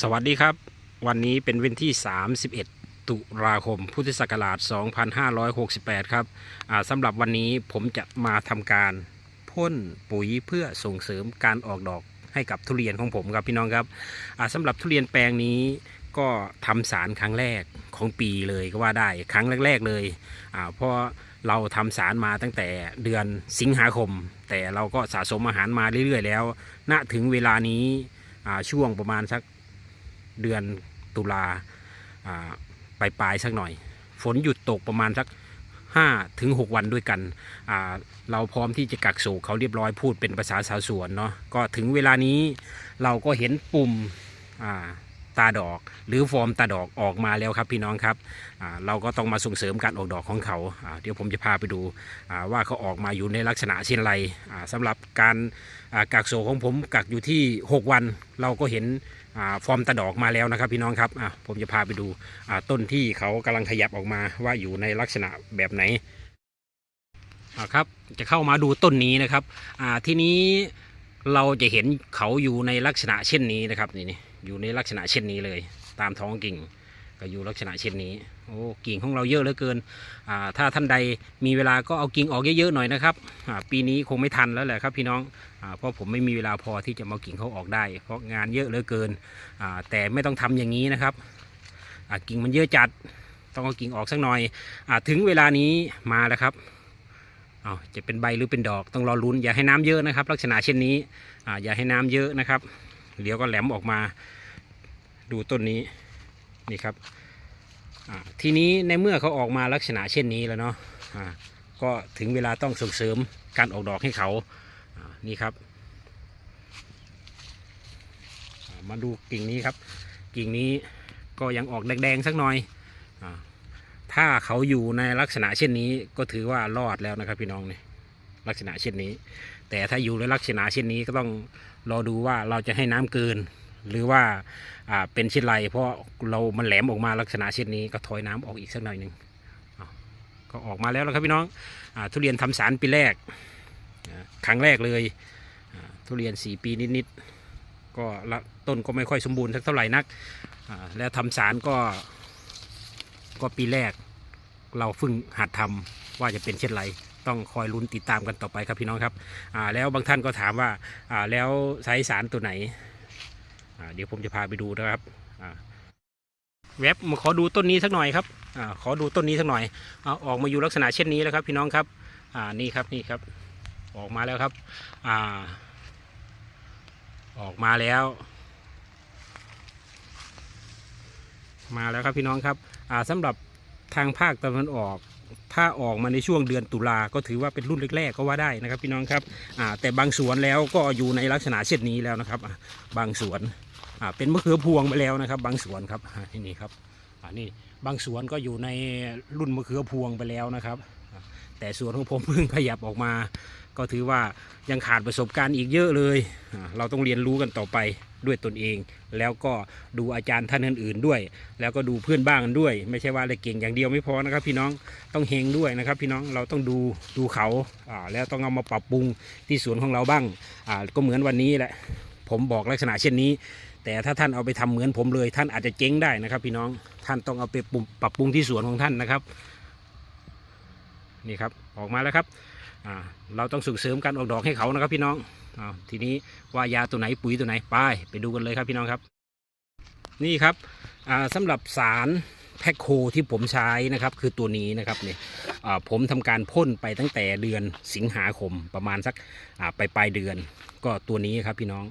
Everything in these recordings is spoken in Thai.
สวัสดีครับ วันนี้เป็นวันที่ 31 ตุลาคม พุทธศักราช 2568 ครับสำหรับวันนี้ผมจะมาทำการพ่นปุ๋ยเพื่อส่งเสริมการออกดอกให้กับทุเรียนของผมครับพี่น้องครับสำหรับทุเรียนแปลงนี้ก็ทำสารครั้งแรกของปีเลยก็ว่าได้ครั้งแรก ๆ เลยเพราะเราทำสารมาตั้งแต่เดือนสิงหาคม แต่เราก็สะสมอาหารมาเรื่อยๆแล้ว ณถึงเวลานี้ช่วงประมาณสัก เดือนตุลาปลายปลายๆสักหน่อย ฝนหยุดตกประมาณสัก5ถึง6วันด้วยกัน เราพร้อมที่จะกักโศกเขาเรียบร้อยพูดเป็นภาษาชาวสวนเนาะก็ถึงเวลานี้เราก็เห็นปุ่มาตาดอก หรือฟอร์มตาดอกออกมาแล้วครับพี่น้องครับเราก็ต้องมาส่งเสริมการออกดอกของเขาาเดี๋ยวผมจะพาไปดูว่าเขาออกมาอยู่ในลักษณะเช่นไรสำหรับการากักโศกของผมกักอยู่ที่ 6 วัน เราก็เห็น ฟอร์มตะดอกมาแล้วนะครับพี่น้องครับผมจะพาไปดูต้นที่เขากำลังขยับออกมาว่าอยู่ในลักษณะแบบไหนครับจะเข้ามาดูต้นนี้นะครับที่นี้เราจะเห็นเขาอยู่ในลักษณะเช่นนี้นะครับนี่นี่อยู่ในลักษณะเช่นนี้เลย ตามท้องกิ่ง ก็อยู่ลักษณะเช่นนี้โอ้กิ่งของเราเยอะเหลือเกินถ้าท่านใดมีเวลาก็เอากิ่งออกเยอะๆหน่อยนะครับปีนี้คงไม่ทันแล้วแหละครับพี่น้องอเพราะผมไม่มีเวลาพอที่จะมากิ่งเขาออกได้ เพราะงานเยอะเหลือเกินแต่ไม่ต้องทำอย่างนี้นะครับกิ่งมันเยอะจัดต้องเอากิ่งออกสักหน่อยอถึงเวลานี้มาแล้วครับเอาจะเป็นใบหรือเป็นดอกต้องรอลุ้นอย่าให้น้ำเยอะนะครับ ลักษณะเช่นนี้ออย่าให้น้ำเยอะนะครับเดี๋ยวก็แหลมออกมาดูต้นนี้ นี่ครับทีนี้ในเมื่อเขาออกมาลักษณะเช่นนี้แล้วเนาะก็ถึงเวลาต้องส่งเสริมการออกดอกให้เขานี่ครับ มาดูกิ่งนี้ครับ กิ่งนี้ก็ยังออกแดงๆสักหน่อยอถ้าเขาอยู่ในลักษณะเช่นนี้ก็ถือว่ารอดแล้วนะครับพี่น้องเนี่ยลักษณะเช่นนี้ แต่ถ้าอยู่ในลักษณะเช่นนี้ก็ต้องรอดูว่าเราจะให้น้ำเกิน หรือว่าอ่าเป็นเช่นไรเพราะเรามันแหลมออกมาลักษณะเช่นนี้ก็ถอยน้ำออกอีกสักหน่อยหนึ่งก็ออกมาแล้วนะครับพี่น้องอทุเรียนทำสารปีแรกครั้งแรกเลยทุเรียน 4 ปีนิดๆก็ละต้นก็ไม่ค่อยสมบูรณ์สักเท่าไหร่นักแล้วทำสารก็ก็ปีแรกเราฝึ่งหัดทำว่าจะเป็นเช่นไรต้องคอยลุ้นติดตามกันต่อไปครับพี่น้องครับแล้วบางท่านก็ถามว่าแล้วใช้สารตัวไหน เดี๋ยวผมจะพาไปดูนะครับอ่าเว็บมาขอดูต้นนี้สักหน่อยครับอขอดูต้นนี้สักหน่อยเอาออกมาอยู่ลักษณะเช่นนี้แล้วครับพี่น้องครับอ่านี่ครับนี่ครับ ออกมาแล้วครับอ่าออกมาแล้ว มาแล้วครับพี่น้องครับอ่าสำหรับทางภาคตะวันออกถ้าออกมาในช่วงเดือนตุลาก็ถือว่าเป็นรุ่นแรกๆก็ว่าได้นะครับพี่น้องครับอ่าแต่บางสวนแล้วก็อยู่ในลักษณะเช่นนี้แล้วนะครับบางสวนอ เป็นมะเขือพวงไปแล้วนะครับ บางสวนครับอ่านี่นี่ครับอ่านี่บางสวนก็อยู่ในรุ่นมะเขือพวงไปแล้วนะครับ แต่สวนของผมเพิ่งขยับออกมา ก็ถือว่ายังขาดประสบการณ์อีกเยอะเลย เราต้องเรียนรู้กันต่อไปด้วยตนเอง แล้วก็ดูอาจารย์ท่านอื่นๆด้วย แล้วก็ดูเพื่อนบ้านกันด้วย ไม่ใช่ว่าอะไรเก่งอย่างเดียวไม่พอนะครับ พี่น้องต้องเฮงด้วยนะครับ พี่น้องเราต้องดูดูเขาแล้วต้องเอามาปรับปรุงที่สวนของเราบ้างก็เหมือนวันนี้แหละ ผมบอกลักษณะเช่นนี้ แต่ถ้าท่านเอาไปทำเหมือนผมเลย ท่านอาจจะเจ๊งได้นะครับ พี่น้องท่านต้องเอาไปปรับปรับปรุงที่สวนของท่านนะครับนี่ครับออกมาแล้วครับเราต้องส่งเสริมการออกดอกให้เขานะครับพี่น้องอทีนี้ว่ายาตัวไหนปุ๋ยตัวไหนไปไปดูกันเลยครับพี่น้องครับ นี่ครับอ่าสำหรับสารแพคโคที่ผมใช้นะครับคือตัวนี้นะครับเนี่ยผมทำการพ่นไปตั้งแต่เดือนสิงหาคมประมาณสักอ่าปปลายเดือน ก็ตัวนี้ครับพี่น้อง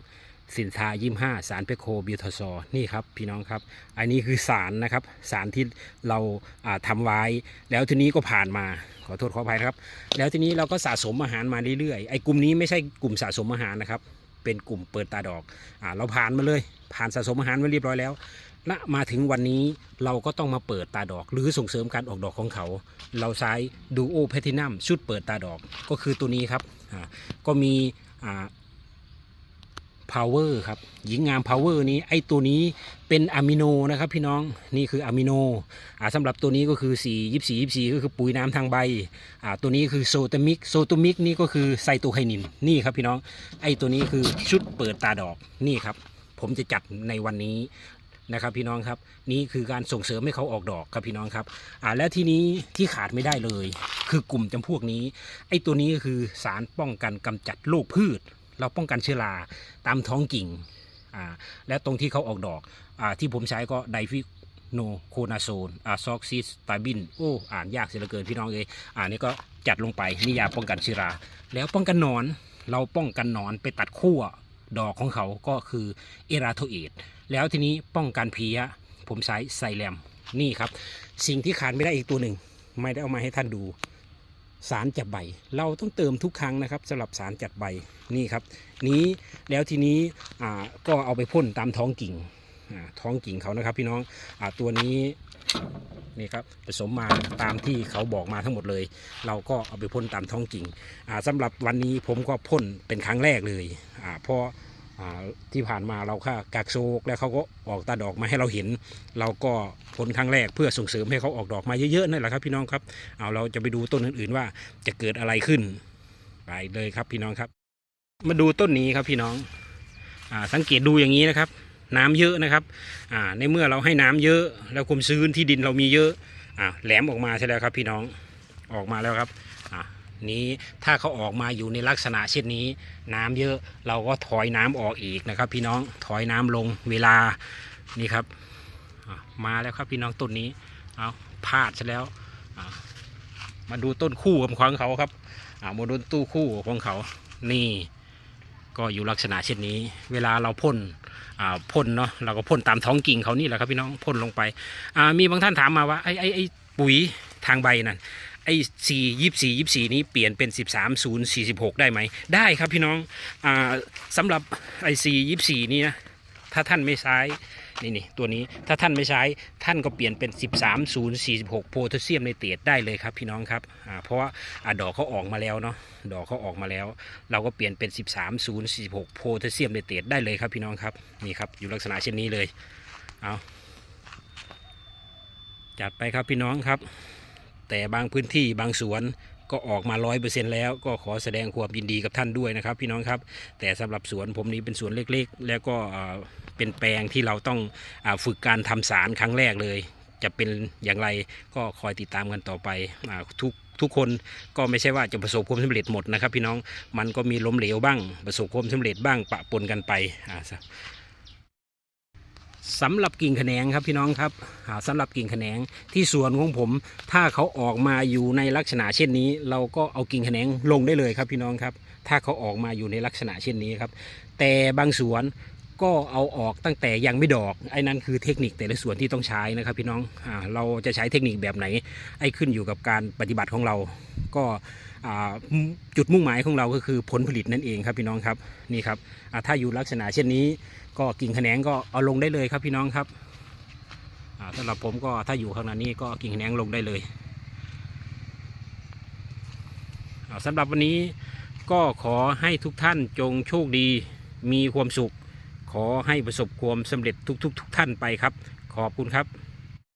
สินทายี่ห้าสารแพคโคบิวทอซอร์นี่ครับพี่น้องครับ อันนี้คือสารนะครับสารที่เราอ่าทำไว้ แล้วทีนี้ก็ผ่านมาขอโทษขออภัยครับ แล้วทีนี้เราก็สะสมอาหารมาเรื่อยๆไอ้กลุ่มนี้ไม่ใช่กลุ่มสะสมอาหารนะครับ เป็นกลุ่มเปิดตาดอกอเราผ่านมาเลย ผ่านสะสมอาหารมาเรียบร้อยแล้วณมาถึงวันนี้เราก็ต้องมาเปิดตาดอก หรือส่งเสริมการออกดอกของเขา เราใช้ดูโอแพทินัมชุดเปิดตาดอกก็คือตัวนี้ครับก็มี อ่าก็มีอ่า power ครับหญิงงาม power นี้ไอตัวนี้เป็นอะมิโนนะครับพี่น้องนี่คืออะมิโนอ่าสำหรับตัวนี้ก็คือ4 24 24 ก็คือปุ๋ยน้ำทางใบอ่าตัวนี้คือโซตามิกโซตามิกนี่ก็คือไซโตไคนินนี่ครับพี่น้องไอตัวนี้คือชุดเปิดตาดอกนี่ครับผมจะจัดในวันนี้นะครับพี่น้องครับนี่คือการส่งเสริมให้เขาออกดอกครับพี่น้องครับอ่าและทีนี้ที่ขาดไม่ได้เลย คือกลุ่มจำพวกนี้ ไอ้ตัวนี้ก็คือสารป้องกันกำจัดโรคพืช เราป้องกันเชื้อราตามท้องกิ่งอ่าและตรงที่เขาออกดอกอาที่ผมใช้ก็ไดฟิโนโคนาโซนอ่าซอกซิสตาบินโอ้อ่านยากเสียเหลือเกินพี่น้องเอ้ยอ่านี่ก็จัดลงไปนี่ยาป้องกันเชื้อรา แล้วป้องกันนอน เราป้องกันนอนไปตัดขั้วดอกของเขาก็คือเอราโทเอตแล้วทีนี้ป้องกันเพี้ยผมใช้ไซแลมนี่ครับ สิ่งที่ขาดไม่ได้อีกตัวหนึ่ง ไม่ได้เอามาให้ท่านดู สารจับใบ เราต้องเติมทุกครั้งนะครับสำหรับสารจัดใบนี่ครับ นี้แล้วทีนี้ก็เอาไปพ่นตามท้องกิ่งท้องกิ่งเขานะครับ พี่น้องอตัวนี้นี่ครับผสมมาตามที่เขาบอกมาทั้งหมดเลย เราก็เอาไปพ่นตามท้องกิ่งอ่าสำหรับวันนี้ผมก็พ่นเป็นครั้งแรกเลยอ่าเพราะอ่า ที่ผ่านมาเราค่ากากโซกแล้วเขาก็ออกตาดอกมาให้เราเห็น เราก็พ่นครั้งแรกเพื่อส่งเสริมให้เขาออกดอกมาเยอะๆนั่นแหละครับพี่น้องครับเอาเราจะไปดูต้นอื่นๆว่าจะเกิดอะไรขึ้นไปเลยครับพี่น้องครับ มาดูต้นนี้ครับพี่น้องอสังเกตดูอย่างนี้นะครับ น้ำเยอะนะครับในเมื่อเราให้น้ำเยอะ แล้วความชื้นที่ดินเรามีเยอะอแหลมออกมาใช่แล้วครับพี่น้องออกมาแล้วครับ นี้ ถ้าเขาออกมาอยู่ในลักษณะเช่นนี้ น้ำเยอะเราก็ถอยน้ำออกอีกนะครับ พี่น้องถอยน้ำลงเวลานี่ครับมาแล้วครับพี่น้องต้นนี้เอาพลาดซะแล้วมาดูต้นคู่ของเขาครับอามาดูตู้คู่ของเขานี่ก็อยู่ลักษณะเช่นนี้ เวลาเราพ่นพ่นเนาะเราก็พ่นตามท้องกิ่งเขานี่แหละครับพี่น้องพ่นลงไปมีบางท่านถามมาว่าไอ้ไอ้ไอ้ปุ๋ยทางใบนั่น ไอ้สี่ยี่สี่ยี่สี่นี้เปลี่ยนเป็นสิบสามศูนย์สี่สิบหกได้ไหม ได้ครับพี่น้องอ่าสำหรับไอ้สี่ยี่สี่นี้นะถ้าท่านไม่ใช้นี่นี่ตัวนี้ถ้าท่านไม่ใช้ท่านก็เปลี่ยนเป็น 13 0 46 โพแทสเซียมไนเตรตได้เลยครับพี่น้องครับอ่าเพราะว่าอ่าดอกเขาออกมาแล้วเนาะดอกเขาออกมาแล้ว เราก็เปลี่ยนเป็น 13 0 46 โพแทสเซียมไนเตรตได้เลยครับพี่น้องครับนี่ครับอยู่ลักษณะเช่นนี้เลยเอาจัดไปครับพี่น้องครับ แต่บางพื้นที่บางสวนก็ออกมาร้อยเปอร์เซ็นแล้วก็ขอแสดงความยินดีกับท่านด้วยนะครับ พี่น้องครับ แต่สำหรับสวนผมนี้เป็นสวนเล็กๆ แล้วก็เป็นแปลงที่เราต้องอฝึกการทำสารครั้งแรกเลย จะเป็นอย่างไรก็คอยติดตามกันต่อไปอทุกทุกคนก็ไม่ใช่ว่าจะประสบความสำเร็จหมดนะครับ พี่น้องมันก็มีล้มเหลวบ้างประสบความสำเร็จบ้างปะปนกันไปอ่า สำหรับกิ่งแขนงครับพี่น้องครับอ่าสำหรับกิ่งแขนงที่สวนของผม ถ้าเขาออกมาอยู่ในลักษณะเช่นนี้ เราก็เอากิ่งแขนงลงได้เลยครับพี่น้องครับ ถ้าเขาออกมาอยู่ในลักษณะเช่นนี้ครับ แต่บางสวนก็เอาออกตั้งแต่ยังไม่ดอกไอ้นั่นคือเทคนิคแต่ละส่วนที่ต้องใช้นะครับพี่น้องอเราจะใช้เทคนิคแบบไหน ไอ้ขึ้นอยู่กับการปฏิบัติของเรา ก็จุดมุ่งหมายของเราก็คือผลผลิตนั่นเองครับพี่น้องครับนี่ครับถ้าอยู่ลักษณะเช่นนี้ ก็กิ่งแขนงก็เอาลงได้เลยครับพี่น้องครับสำหรับผมก็ถ้าอยู่ข้างหน้านี้ก็กิ่งแขนงลงได้เลยสำหรับวันนี้ก็ขอให้ทุกท่านจงโชคดีมีความสุข ขอให้ประสบความสำเร็จทุกๆทท่านไปครับ ขอบคุณครับ